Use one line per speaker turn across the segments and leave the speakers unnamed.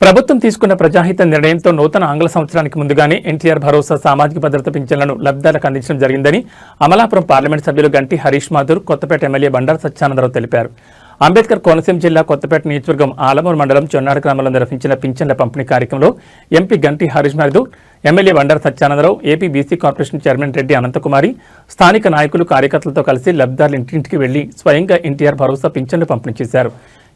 ప్రభుత్వం తీసుకున్న ప్రజాహిత నిర్ణయంతో నూతన ఆంగ్ల సంవత్సరానికి ముందుగానే ఎన్టీఆర్ భరోసా సామాజిక భద్రత పింఛన్లను లబ్ధిదారులకు అందించడం జరిగిందని అమలాపురం పార్లమెంట్ సభ్యులు గంటి హరీష్ మాధుర్ కొత్తపేట ఎమ్మెల్యే బండారు సత్యానందరావు తెలిపారు. అంబేద్కర్ కోనసీమ జిల్లా కొత్తపేట నియోజకవర్గం ఆలమూరు మండలం చొన్నాడు గ్రామంలో నిర్వహించిన పింఛన్ల పంపిణీ కార్యక్రమంలో MP Ganti Harish Madhur MLA Bandaru Satyanandarao AP BC corporation chairman Reddy Anantakumari స్థానిక నాయకులు కార్యకర్తలతో కలిసి లబ్ధిదారులు ఇంటింటికి వెళ్ళి స్వయంగా ఎన్టీఆర్ భరోసా పింఛన్లు పంపిణీ చేశారు.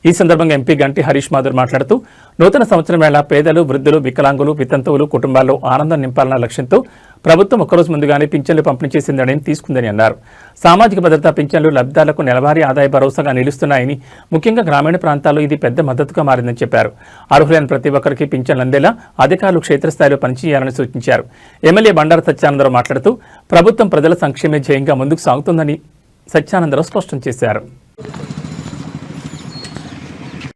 ఈ సందర్భంగా ఎంపీ గంటి హరీష్ మాధుర్ మాట్లాడుతూ నూతన సంవత్సరం వేళ పేదలు వృద్ధులు వికలాంగులు వితంతువులు కుటుంబాల్లో ఆనందం నింపాలన్న లక్ష్యంతో ప్రభుత్వం ఒక్కరోజు ముందుగానే పింఛన్లు పంపిణీ చేసిన నిర్ణయం తీసుకుందని అన్నారు. సామాజిక భద్రతా పింఛన్లు లబ్ధిదారులకు నెలవారీ ఆదాయ భరోసాగా నిలుస్తున్నాయని ముఖ్యంగా గ్రామీణ ప్రాంతాల్లో ఇది పెద్ద మద్దతుగా మారిందని చెప్పారు. అర్హులైన ప్రతి ఒక్కరికి పింఛన్లు అందేలా అధికారులు క్షేత్రస్థాయిలో పనిచేయాలని సూచించారు. ఎమ్మెల్యే బండారు సత్యానందరావు మాట్లాడుతూ ప్రభుత్వం ప్రజల సంక్షేమ ధ్యేయంగా ముందుకు సాగుతుందని సత్యానందరావు స్పష్టం చేశారు.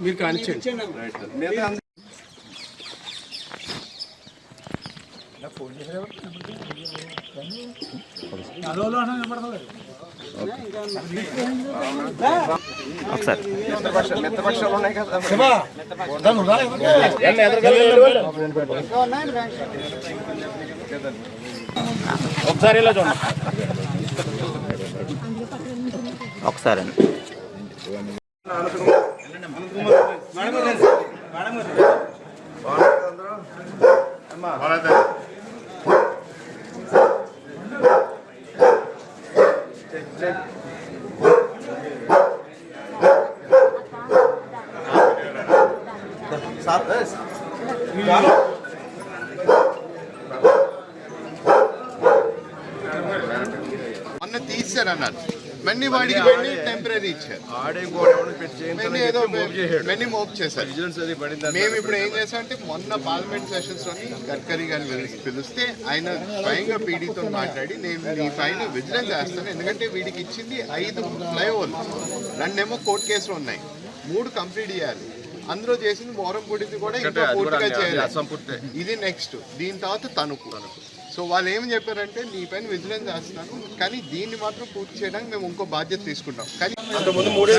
మీరు కానిచ్చేయండి
ఒకసారి
మిత్రపక్షాలు ఉన్నాయి కదా
ఒకసారి ఇలా చూడండి ఒకసారి అండి
మొన్న తీశారు అన్నారు మన్ని వాడికి వెళ్ళి టెంపరీ ఇచ్చారు మన్ని మోప్ చేశారు మేము ఇప్పుడు ఏం చేసామంటే మొన్న పార్లమెంట్ సెషన్స్లోని గడ్కరీ గారిని పిలిస్తే ఆయన స్వయంగా పీడీతో మాట్లాడి నేను ఈ ఫైన్ విజిలెన్స్ చేస్తాను ఎందుకంటే వీడికి ఇచ్చింది ఐదు ఫ్లైఓవర్లు రెండేమో కోర్టు కేసులు ఉన్నాయి. మూడు కంప్లీట్ చేయాలి. అందులో చేసింది మోరం గుడిది కూడా ఇంకా పూర్తిగా చేయాలి ఇది నెక్స్ట్ దీని తర్వాత తణుకు. సో వాళ్ళు ఏం చెప్పారంటే నీ పైన విజిలెన్స్ చేస్తున్నాను కానీ దీన్ని మాత్రం పూర్తి చేయడానికి మేము ఇంకో బాధ్యత తీసుకుంటాం. కానీ
ముందు మూడే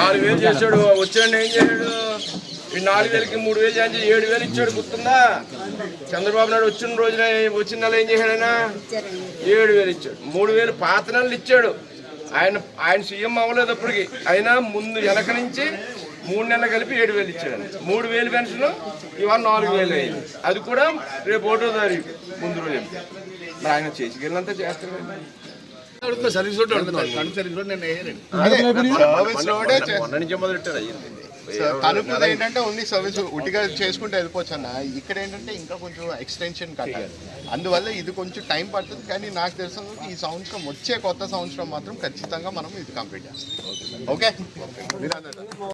నాలుగు వేలు చేశాడు. వచ్చాడు ఏం చేశాడు ఈ నాలుగు వేలకి మూడు వేలు చేసి ఏడు వేలు ఇచ్చాడు. గుర్తుందా? చంద్రబాబు నాయుడు వచ్చిన రోజున వచ్చిన నెల ఏం చేశాడు ఆయన ఏడు వేలు ఇచ్చాడు. మూడు వేలు పాత నెలలు ఇచ్చాడు. ఆయన ఆయన సీఎం అవ్వలేదు అప్పటికి అయినా ముందు వెనక నుంచి మూడు నెలలు కలిపి ఏడు వేలు ఇచ్చాడు. మూడు వేలు పెన్షన్ ఇవాళ నాలుగు వేలు అయింది. అది కూడా రేపు ఒకటో తారీఖు ముందు రోజు. మరి ఆయన చేసికెళ్ళినంత చేస్తాడు సర్వీస్ రోడ్డు
అదే సర్వీస్ రోడే చేస్తాం
మొన్న నుంచే మొదలెట్టారు అయ్యింది.
తలుపు ఏంటంటే ఓన్లీ సర్వీస్ ఉట్టిగా చేసుకుంటే వెళ్ళిపోవచ్చు అన్న. ఇక్కడ ఏంటంటే ఇంకా కొంచెం ఎక్స్టెన్షన్ కట్టాలి. అందువల్ల ఇది కొంచెం టైం పడుతుంది కానీ నాకు తెలిసిన ఈ సంవత్సరం వచ్చే కొత్త సంవత్సరం మాత్రం ఖచ్చితంగా మనం ఇది కంప్లీట్ చేస్తాం. ఓకే.